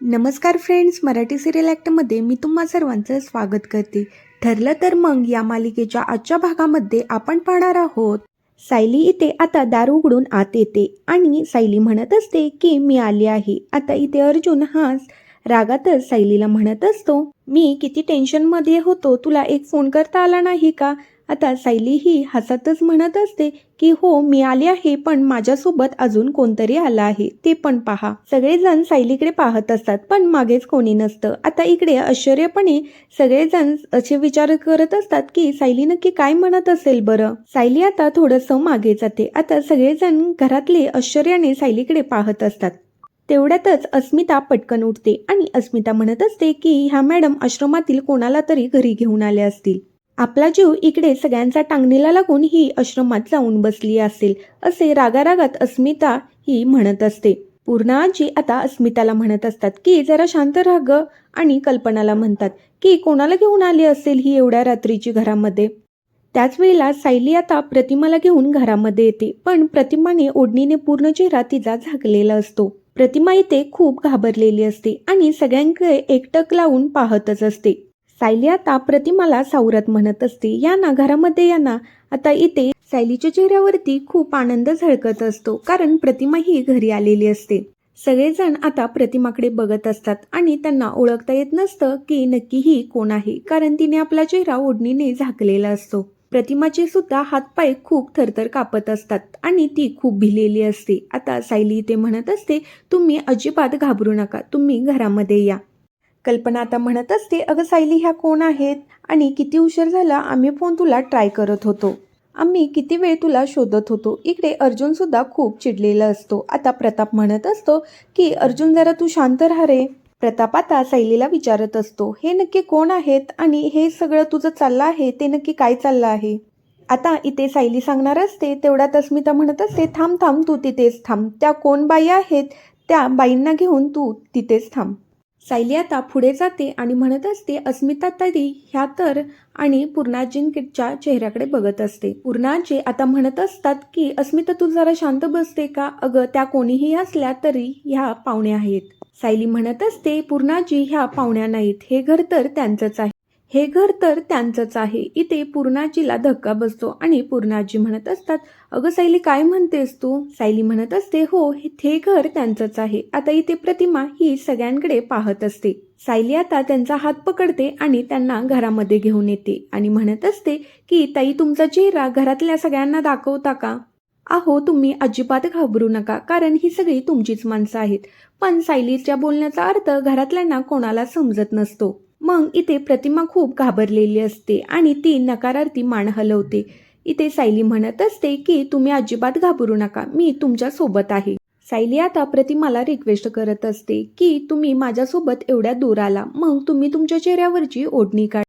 नमस्कार friends Marathi serial ॲक्टमध्ये मी तुम्हा सर्वांचं स्वागत करते. ठरलं तर मग या मालिकेच्या आजच्या भागामध्ये आपण पाहणार आहोत. सायली इथे आता दार उघडून आत येते आणि सायली म्हणत असते की मी आली आहे. आता इथे अर्जुन हा रागातच सायलीला म्हणत असतो मी किती टेन्शनमध्ये होतो. तुला एक फोन करता आला नाही का? आता सायली ही हसतच म्हणत असते की हो मी आले आहे पण माझ्यासोबत अजून कोणतरी आला आहे ते पण पहा. सगळेजण सायलीकडे पाहत असतात पण मागेच कोणी नसतं. आता इकडे आश्चर्यपणे सगळेजण असे विचार करत असतात की सायली नक्की काय म्हणत असेल बरं? सायली आता थोडंसं मागे जाते. आता सगळेजण घरातले आश्चर्याने सायलीकडे पाहत असतात. तेवढ्यातच अस्मिता पटकन उठते आणि अस्मिता म्हणत असते की ह्या मॅडम आश्रमातील कोणाला तरी घरी घेऊन आल्या असतील. आपला जीव इकडे सगळ्यांचा टांगणीला लागून ही आश्रमात जाऊन बसली असेल असे रागारागात अस्मिता ही म्हणत असते. पूर्णा आजी आता अस्मिताला म्हणत असतात की जरा शांत राहा ग आणि कल्पनाला म्हणतात की कोणाला घेऊन आली असेल ही एवढ्या रात्रीची घरामध्ये? त्याच वेळेला सायली आता प्रतिमाला घेऊन घरामध्ये येते पण प्रतिमाने ओढणीने पूर्ण चेहरा तिचा झाकलेला असतो. प्रतिमा इथे खूप घाबरलेली असते आणि सगळ्यांकडे एकटक लावून पाहतच असते. सायली आता प्रतिमाला सावरत म्हणत असते. या ना घरामध्ये या ना आता इथे सायलीच्या चेहऱ्यावरती खूप आनंद झळकत असतो कारण प्रतिमा ही घरी आलेली असते. सगळेजण आता प्रतिमाकडे बघत असतात आणि त्यांना ओळखता येत नसतं की नक्की ही कोण आहे कारण तिने आपला चेहरा ओढणीने झाकलेला असतो. प्रतिमाचे सुद्धा हातपाय खूप थरथर कापत असतात आणि ती खूप भिलेली असते. आता सायली इथे म्हणत असते तुम्ही अजिबात घाबरू नका तुम्ही घरामध्ये या. कल्पना आता म्हणत असते अगं सायली ह्या कोण आहेत? आणि किती उशीर झाला आम्ही फोन तुला ट्राय करत होतो. आम्ही किती वेळ तुला शोधत होतो? इकडे अर्जुन सुद्धा खूप चिडलेला असतो. आता प्रताप म्हणत असतो की अर्जुन जरा तू शांत राहा रे. प्रताप आता सायलीला विचारत असतो हे नक्की कोण आहेत? आणि हे सगळं तुझं चाललं आहे? ते नक्की काय चाललं आहे? आता इथे सायली सांगणार असते तेवढ्यात अस्मिता म्हणत असते थांब थांब तू तिथेच थांब. त्या कोण बाई आहेत? त्या बाईंना घेऊन तू तिथेच थांब. सायली आता पुढे जाते आणि म्हणत असते अस्मिता तरी ह्या तर आणि पूर्णाजींच्या चेहऱ्याकडे बघत असते. पूर्णाजी आता म्हणत असतात की अस्मिता तू जरा शांत बसते का? अगं त्या कोणीही असल्या तरी ह्या पाहुण्या आहेत. सायली म्हणत असते पूर्णाजी ह्या पाहुण्या नाहीत. हे घर तर त्यांचंच आहे. हे घर तर त्यांचंच आहे. इथे पूर्णाजीला धक्का बसतो आणि पूर्णाजी म्हणत असतात अगं सायली काय म्हणतेस तू? सायली म्हणत असते हो हे घर त्यांचंच आहे. आता इथे प्रतिमा ही सगळ्यांकडे पाहत असते. सायली आता त्यांचा हात पकडते आणि त्यांना घरामध्ये घेऊन येते आणि म्हणत असते की ताई तुमचा चेहरा घरातल्या सगळ्यांना दाखवता का? अहो तुम्ही अजिबात घाबरू नका कारण ही सगळी तुमचीच माणसं आहेत. पण सायलीच्या बोलण्याचा अर्थ घरातल्यांना कोणाला समजत नसतो. मग इथे प्रतिमा खूप घाबरलेली असते आणि ती नकारार्थी मान हलवते. इथे सायली म्हणत असते की तुम्ही अजिबात घाबरू नका मी तुमच्यासोबत आहे. सायली आता प्रतिमाला रिक्वेस्ट करत असते की तुम्ही माझ्यासोबत एवढ्या दूर आला मग तुम्ही तुमच्या चेहऱ्यावरची ओढणी काढ.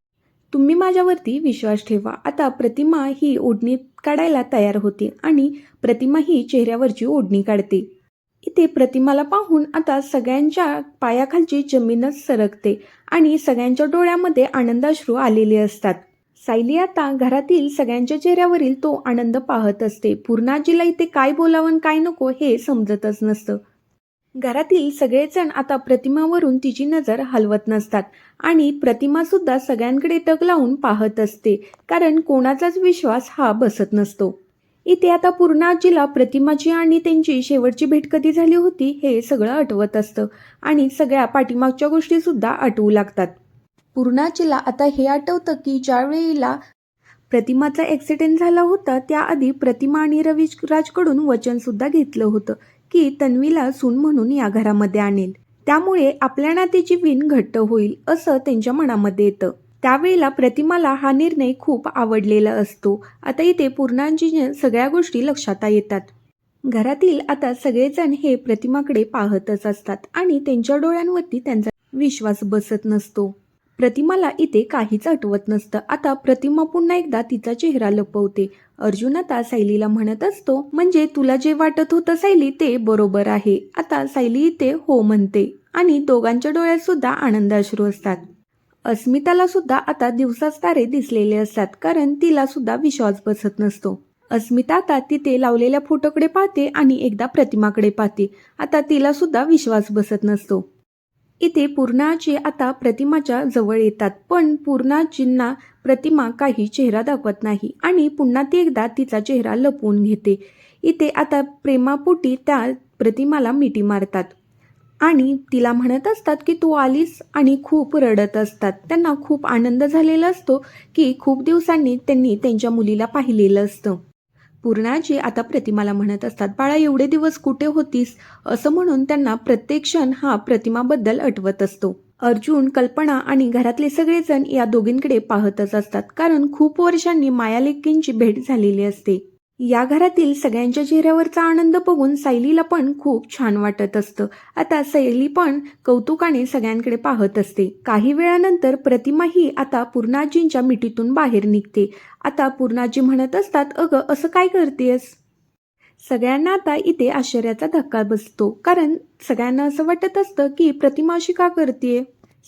तुम्ही माझ्यावरती विश्वास ठेवा. आता प्रतिमा ही ओढणी काढायला तयार होते आणि प्रतिमा ही चेहऱ्यावरची ओढणी काढते. इथे प्रतिमाला पाहून आता सगळ्यांच्या पायाखालची जमीनच सरकते आणि सगळ्यांच्या डोळ्यामध्ये आनंदाश्रू आलेले असतात. सायली आता घरातील सगळ्यांच्या चेहऱ्यावरील तो आनंद पाहत असते. पूर्णाजीला इथे काय बोलावं काय नको हे समजतच नसतं. घरातील सगळेजण आता प्रतिमावरून तिची नजर हलवत नसतात आणि प्रतिमा सुद्धा सगळ्यांकडे टक लावून पाहत असते कारण कोणाचाच विश्वास हा बसत नसतो. इथे आता पूर्णाजीला प्रतिमाची आणि त्यांची शेवटची भेट कधी झाली होती हे सगळं आठवत असतं. आणि सगळ्या पाठीमागच्या गोष्टी सुद्धा आठवू लागतात. पूर्णाजीला आता हे आठवतं की ज्या वेळेला प्रतिमाचा ॲक्सिडेंट झाला होता त्याआधी प्रतिमा आणि रविराजकडून वचन सुद्धा घेतलं होतं की तन्वीला सून म्हणून या घरामध्ये आणेल. त्यामुळे आपल्या नात्याची विण घट्ट होईल असं त्यांच्या मनामध्ये येतं. त्यावेळेला प्रतिमाला हा निर्णय खूप आवडलेला असतो. आता इथे पूर्णांची सगळ्या गोष्टी लक्षात येतात. घरातील आता सगळेजण हे प्रतिमाकडे पाहतच असतात आणि त्यांच्या डोळ्यांवरती त्यांचा विश्वास बसत नसतो. प्रतिमाला इथे काहीच आठवत नसतं. आता प्रतिमा पुन्हा एकदा तिचा चेहरा लपवते. अर्जुन आता सायलीला म्हणत असतो म्हणजे तुला जे वाटत होतं सायली ते बरोबर आहे. आता सायली इथे हो म्हणते आणि दोघांच्या डोळ्यात सुद्धा आनंदाश्रू असतात. अस्मिताला सुद्धा आता दिवसाच तारे दिसलेले असतात कारण तिला सुद्धा विश्वास बसत नसतो. अस्मिता आता तिथे लावलेल्या फोटोकडे पाहते आणि एकदा प्रतिमाकडे पाहते. आता तिला सुद्धा विश्वास बसत नसतो. इथे पूर्णाजी आता प्रतिमाच्या जवळ येतात पण पूर्णाजींना प्रतिमा काही चेहरा दाखवत नाही आणि पुन्हा ती एकदा तिचा चेहरा लपवून घेते. इथे आता प्रेमापोटी त्या प्रतिमाला मिठी मारतात. आणि तिला म्हणत असतात की तू आलीस आणि खूप रडत असतात. त्यांना खूप आनंद झालेला असतो की खूप दिवसांनी त्यांनी त्यांच्या मुलीला पाहिलेलं असतं. पूर्णाजी आता प्रतिमाला म्हणत असतात बाळा एवढे दिवस कुठे होतीस? असं म्हणून त्यांना प्रत्येक क्षण हा प्रतिमाबद्दल आठवत असतो. अर्जुन कल्पना आणि घरातले सगळेजण या दोघींकडे पाहतच असतात कारण खूप वर्षांनी मायालेकींची भेट झालेली असते. या घरातील सगळ्यांच्या चेहऱ्यावरचा आनंद बघून सायलीला पण खूप छान वाटत असतं. आता सायली पण कौतुकाने सगळ्यांकडे पाहत असते. काही वेळानंतर प्रतिमा ही आता पूर्णाजींच्या मिठीतून बाहेर निघते. आता पूर्णाजी म्हणत असतात अगं असं काय करतेस सगळ्यांना आता इथे आश्चर्याचा धक्का बसतो. कारण सगळ्यांना असं वाटत असतं की प्रतिमा अशी का करते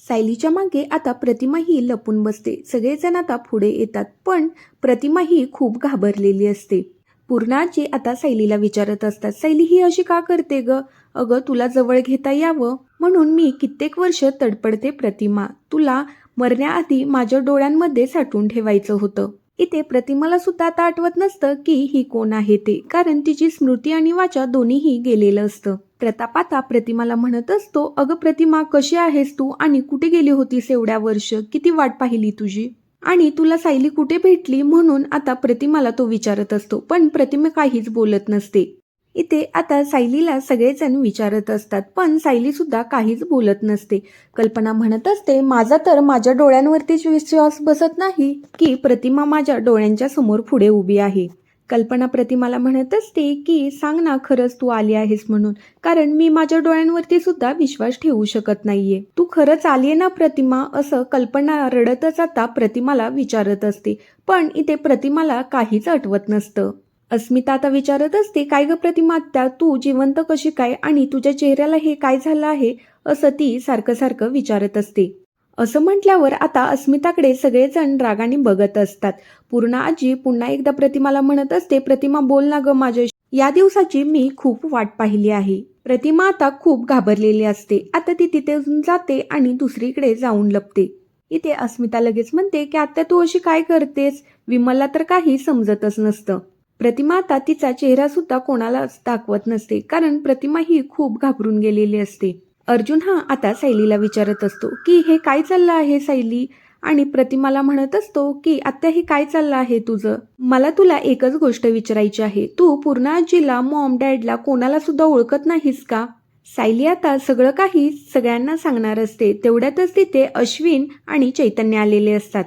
सायलीच्या मागे आता प्रतिमा ही लपून बसते. सगळेजण आता पुढे येतात. पण प्रतिमा ही खूप घाबरलेली असते. पूर्णाची आता सैलीला विचारत असतात सैली ही अशी का करते ग? अगं तुला जवळ घेता यावं? म्हणून मी कित्येक वर्ष तडपडते प्रतिमा. तुला मरण्याआधी माझ्या डोळ्यांमध्ये साठवून ठेवायचं होतं. इथे प्रतिमाला सुद्धा आता आठवत नसतं की ही कोण आहे ते कारण तिची स्मृती आणि वाचा दोन्हीही गेलेलं असतं. प्रताप आता प्रतिमाला म्हणत असतो अगं प्रतिमा कशी आहेस तू? आणि कुठे गेली होतीस एवढ्या वर्ष? किती वाट पाहिली तुझी? आणि तुला सायली कुठे भेटली म्हणून आता प्रतिमाला तो विचारत असतो पण प्रतिमा काहीच बोलत नसते. इथे आता सायलीला सगळेजण विचारत असतात पण सायली सुद्धा काहीच बोलत नसते. कल्पना म्हणत असते माझा तर माझ्या डोळ्यांवरतीच विश्वास बसत नाही की प्रतिमा माझ्या डोळ्यांच्या समोर पुढे उभी आहे. कल्पना प्रतिमाला म्हणत असते की सांग ना खरंच तू आली आहेस म्हणून. कारण मी माझ्या डोळ्यांवरती सुद्धा विश्वास ठेवू शकत नाहीये. तू खरंच आलीये ना प्रतिमा? असं कल्पना रडतच आता प्रतिमाला विचारत असते. पण इथे प्रतिमाला काहीच आठवत नसतं. अस्मिता आता विचारत असते काय ग प्रतिमा त्या तू जिवंत कशी काय? आणि तुझ्या चेहऱ्याला हे काय झालं आहे? असं ती सारखं सारखं विचारत असते. असं म्हटल्यावर आता अस्मिताकडे सगळेजण रागाने बघत असतात. पूर्ण आजी पुन्हा एकदा प्रतिमाला म्हणत असते प्रतिमा बोल ना ग माझ्याशी या दिवसाची मी खूप वाट पाहिली आहे. प्रतिमा आता खूप घाबरलेली असते. आता ती तिथे जाते आणि दुसरीकडे जाऊन लपते. इथे अस्मिता लगेच म्हणते की आता तू अशी काय करतेस? विमलला तर काही समजतच नसतं. प्रतिमा आता तिचा चेहरा सुद्धा कोणालाच दाखवत नसते कारण प्रतिमा ही खूप घाबरून गेलेली असते. अर्जुन हा आता सायलीला विचारत असतो की हे काय चाललं आहे सायली? आणि प्रतिमाला म्हणत असतो की आत्या हे काय चाललं आहे तुझं? मला तुला एकच गोष्ट विचारायची आहे. तू पूर्ण आजीला मॉम डॅडला कोणाला सुद्धा ओळखत नाहीस का? सायली आता सगळं काही सगळ्यांना सांगणार असते. तेवढ्यातच तिथे अश्विन आणि चैतन्य आलेले असतात.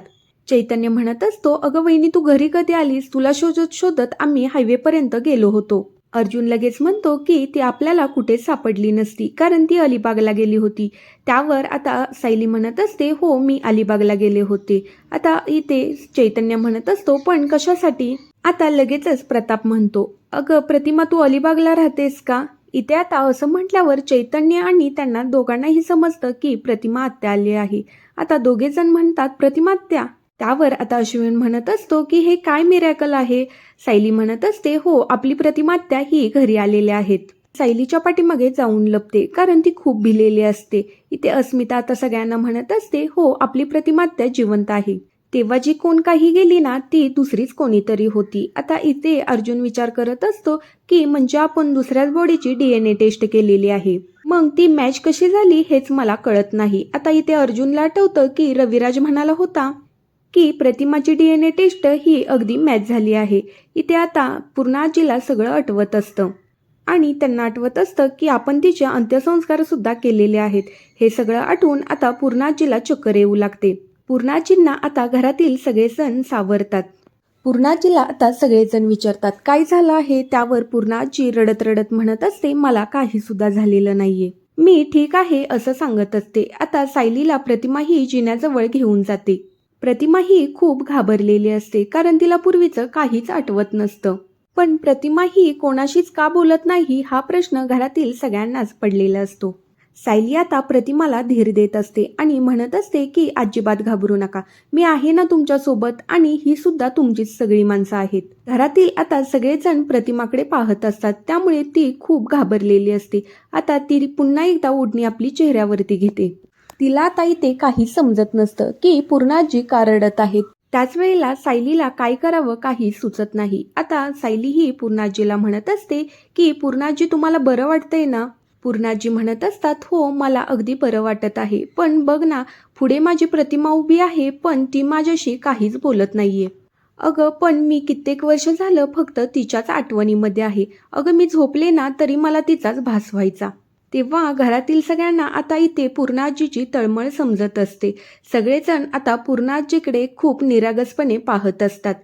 चैतन्य म्हणत असतो अगं वहिनी तू घरी कधी आलीस? तुला शोधत शोधत आम्ही हायवेपर्यंत गेलो होतो. अर्जुन लगेच म्हणतो की ती आपल्याला कुठेच सापडली नसती कारण ती अलिबागला गेली होती. त्यावर आता सायली म्हणत असते हो मी अलिबागला गेले होते. आता इथे चैतन्य म्हणत असतो पण कशासाठी? आता लगेचच प्रताप म्हणतो अगं प्रतिमा तू अलिबागला राहतेस का? इथे आता असं म्हटल्यावर चैतन्य आणि त्यांना दोघांनाही समजतं की प्रतिमा आत्या आली आहे. आता दोघे जण म्हणतात प्रतिमात्या त्यावर आता अश्विन म्हणत असतो की हे काय मिरॅकल आहे? सायली म्हणत असते हो आपली प्रतिमात्या ही घरी आलेल्या आहेत. सायलीच्या पाठीमागे जाऊन लपते कारण ती खूप भिलेली असते. इथे अस्मिता आता सगळ्यांना म्हणत असते हो आपली प्रतिमात्या जिवंत आहे. तेव्हा जी कोण काही गेली ना ती दुसरीच कोणीतरी होती. आता इथे अर्जुन विचार करत असतो की म्हणजे आपण दुसऱ्याच बॉडीची डीएनए टेस्ट केलेली आहे. मग ती मॅच कशी झाली हेच मला कळत नाही. आता इथे अर्जुनला आठवतं की रविराज म्हणाला होता की प्रतिमाची डी एन ए टेस्ट ही अगदी मॅच झाली आहे. इथे आता पूर्ण आजीला सगळं आठवत असतं. आणि त्यांना आठवत असतं की आपण तिचे अंत्यसंस्कार सुद्धा केलेले आहेत. हे सगळं आठवून आता पूर्णाजीला चक्कर येऊ लागते. पूर्णाजींना आता घरातील सगळे सण सावरतात. पूर्णाजीला आता सगळेजण विचारतात काय झालं आहे त्यावर पूर्णाजी रडत रडत म्हणत असते मला काही सुद्धा झालेलं नाहीये. मी ठीक आहे असं सांगत असते. आता सायलीला प्रतिमा ही जिन्याजवळ घेऊन जाते. प्रतिमा ही खूप घाबरलेली असते कारण तिला पूर्वीचं काहीच आठवत नसतं. पण प्रतिमा ही कोणाशीच का बोलत नाही हा प्रश्न घरातील सगळ्यांनाच पडलेला असतो. सायली आता प्रतिमाला धीर देत असते आणि म्हणत असते की अजिबात घाबरू नका. मी आहे ना तुमच्यासोबत आणि ही सुद्धा तुमचीच सगळी माणसं आहेत. घरातील आता सगळेजण प्रतिमाकडे पाहत असतात त्यामुळे ती खूप घाबरलेली असते. आता ती पुन्हा एकदा ओढणी आपली चेहऱ्यावरती घेते. तिला आता इथे काही समजत नसतं की पूर्णाजी का रडत आहेत. त्याच वेळेला सायलीला काय करावं काही सुचत नाही. आता सायली ही पूर्णाजीला म्हणत असते की पूर्णाजी तुम्हाला बरं वाटतंय ना? पूर्णाजी म्हणत असतात हो मला अगदी बरं वाटत आहे. पण बघ ना पुढे माझी प्रतिमा उभी आहे पण ती माझ्याशी काहीच बोलत नाहीये. अगं पण मी कित्येक वर्ष झालं फक्त तिच्याच आठवणीमध्ये आहे. अगं मी झोपले ना तरी मला तिचाच भास व्हायचा. तेव्हा घरातील सगळ्यांना आता इथे पूर्णाजीची तळमळ समजत असते. सगळेजण आता पूर्णाजीकडे खूप निरागसपणे पाहत असतात.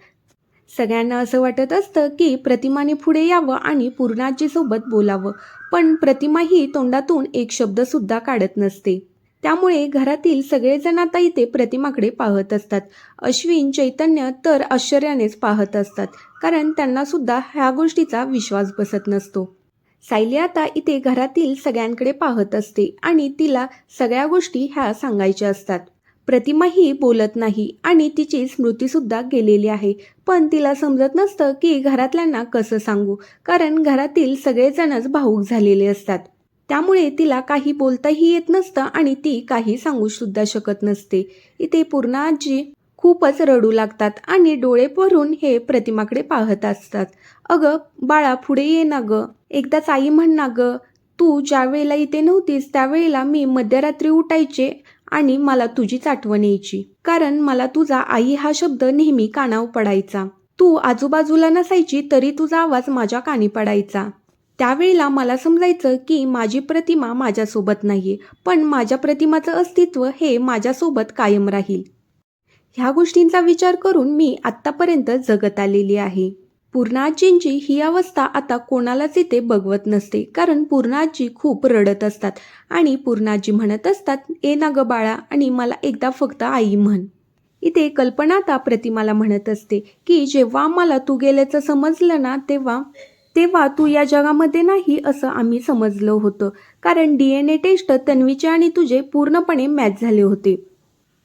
सगळ्यांना असं वाटत असतं की प्रतिमाने पुढे यावं आणि पूर्णाजीसोबत बोलावं. पण प्रतिमा ही तोंडातून एक शब्द सुद्धा काढत नसते. त्यामुळे घरातील सगळेजण आता इथे प्रतिमाकडे पाहत असतात. अश्विन चैतन्य तर आश्चर्यानेच पाहत असतात. कारण त्यांना सुद्धा ह्या गोष्टीचा विश्वास बसत नसतो. सायली आता इथे घरातील सगळ्यांकडे पाहत असते आणि तिला सगळ्या गोष्टी ह्या सांगायच्या असतात. प्रतिमाही बोलत नाही आणि तिची स्मृतीसुद्धा गेलेली आहे. पण तिला समजत नसतं की घरातल्यांना कसं सांगू कारण घरातील सगळेजणच भाऊक झालेले असतात. त्यामुळे तिला काही बोलताही येत नसतं आणि ती काही सांगू सुद्धा शकत नसते. इथे पूर्ण आजी खूपच रडू लागतात आणि डोळे भरून हे प्रतिमाकडे पाहत असतात. अगं बाळा पुढे ये ना ग. एकदाच आई म्हण ना ग तू ज्या वेळेला इथे नव्हतीस त्यावेळेला मी मध्यरात्री उठायचे आणि मला तुझीच आठवण यायची. कारण मला तुझा आई हा शब्द नेहमी कानावर पडायचा. तू आजूबाजूला नसायची तरी तुझा आवाज माझ्या कानी पडायचा. त्यावेळेला मला समजायचं की माझी प्रतिमा माझ्यासोबत नाहीये पण माझ्या प्रतिमाचं अस्तित्व हे माझ्यासोबत कायम राहील. ह्या गोष्टींचा विचार करून मी आत्तापर्यंत जगत आलेली आहे. पूर्णाजींची ही अवस्था आता कोणालाच इथे बघवत नसते कारण पूर्णाजी खूप रडत असतात आणि पूर्णाजी म्हणत असतात ए ना ग बाळा आणि मला एकदा फक्त आई म्हण. इथे कल्पना आता प्रतिमाला म्हणत असते की जेव्हा मला तू गेल्याचं समजलं ना तेव्हा तेव्हा तू या जगामध्ये नाही असं आम्ही समजलं होतं कारण डी एन ए टेस्ट तन्वीचे आणि तुझे पूर्णपणे मॅच झाले होते.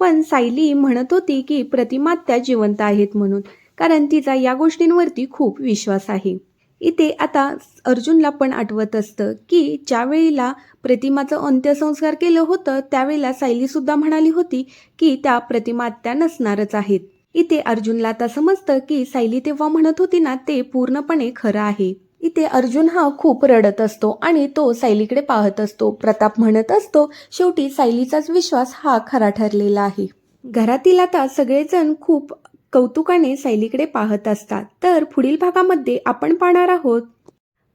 पण सायली म्हणत होती की प्रतिमा त्या जिवंत आहेत म्हणून कारण तिचा या गोष्टींवरती खूप विश्वास आहे. इथे आता अर्जुनला पण आठवत असतं की ज्या वेळेला प्रतिमाचं अंत्यसंस्कार केलं होतं त्यावेळेला सायलीसुद्धा म्हणाली होती की त्या प्रतिमा त्या नसणारच आहेत. इथे अर्जुनला आता समजतं की सायली तेव्हा म्हणत होती ना ते पूर्णपणे खरं आहे. इथे अर्जुन हा खूप रडत असतो आणि तो सायलीकडे पाहत असतो. प्रताप म्हणत असतो शेवटी सायलीचाच विश्वास हा खरा ठरलेला आहे. घरातील आता सगळेजण खूप कौतुकाने सायलीकडे पाहत असतात. तर पुढील भागामध्ये आपण पाहणार आहोत.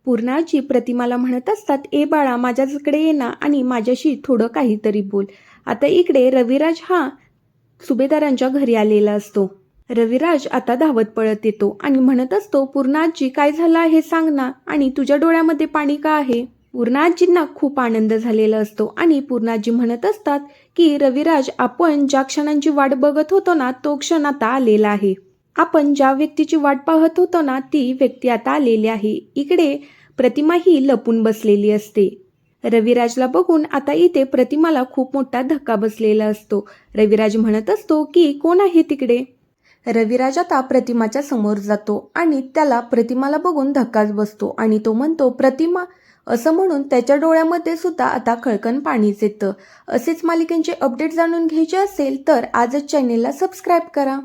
पूर्णाची प्रतिमाला म्हणत असतात ए बाळा माझ्याकडे ये ना आणि माझ्याशी थोडं काहीतरी बोल. आता इकडे रविराज हा सुभेदारांच्या घरी आलेला असतो. रविराज आता धावत पळत येतो आणि म्हणत असतो पूर्णाजी काय झालं आहे? सांग ना. आणि तुझ्या डोळ्यामध्ये पाणी का आहे? पूर्णाजींना खूप आनंद झालेला असतो आणि पूर्णाजी म्हणत असतात की रविराज आपण ज्या क्षणांची वाट बघत होतो ना तो क्षण आता आलेला आहे. आपण ज्या व्यक्तीची वाट पाहत होतो ना ती व्यक्ती आता आलेली आहे. इकडे प्रतिमा ही लपून बसलेली असते. रविराजला बघून आता इथे प्रतिमाला खूप मोठा धक्का बसलेला असतो. रविराज म्हणत असतो की कोण आहे तिकडे? रविराज आता प्रतिमाच्या समोर जातो आणि त्याला प्रतिमाला बघून धक्काच बसतो आणि तो म्हणतो प्रतिमा. असं म्हणून त्याच्या डोळ्यामध्ये सुद्धा आता खळकन पाणीच येतं. असेच मालिकेंचे अपडेट जाणून घ्यायचे असेल तर आजच चॅनेलला सबस्क्राईब करा.